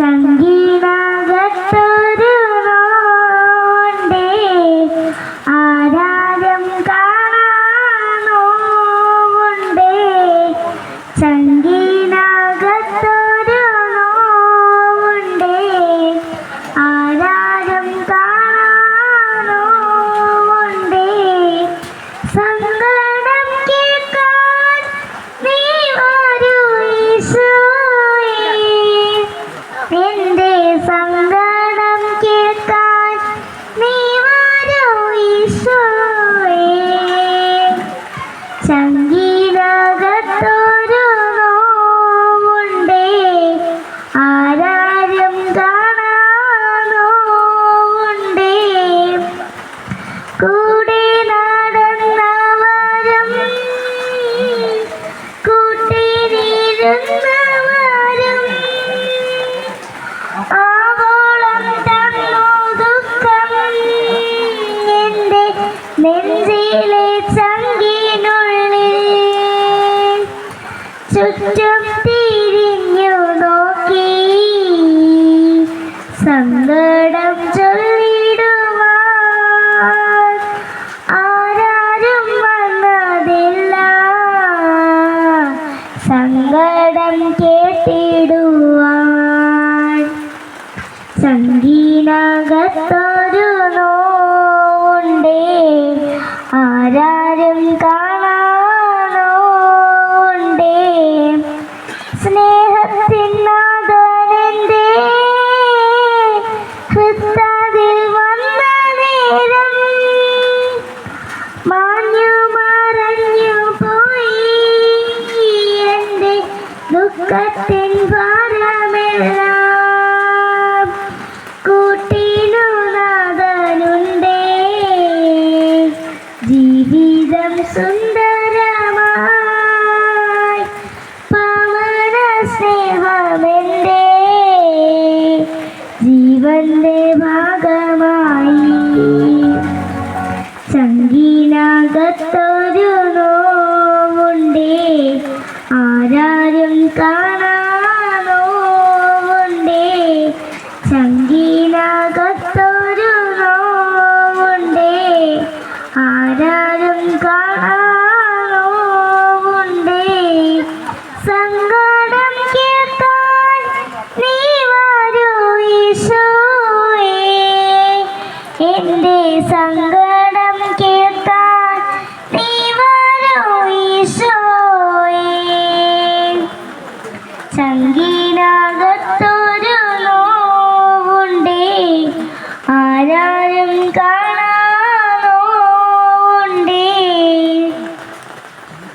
三一 എന്റെ ചുറ്റും തിരിഞ്ഞു നോക്കി. സങ്കടം ചൊല്ലിടുവാൻ ആരാരും വന്നതില്ല. സങ്കടം കേട്ടിടുവാൻ. സംഗീനകത്തൊരു മറഞ്ഞു പോയി. എന്റെ ദുഃഖത്തിൻ ഭാരമെല്ലാം കൂട്ടിനു നാഥനുണ്ടേ. ജീവിതം സുന്ദരമായി പവന സ്നേഹമെന്റെ ജീവന്റെ ഭാഗമായി സംഗീനകത്തൊരു നോവുണ്ടേ ആരാരും കാണാനോവുണ്ടേ സംഗീനകത്തൊരു നോവുണ്ടേ ആരാരും കാണാൻ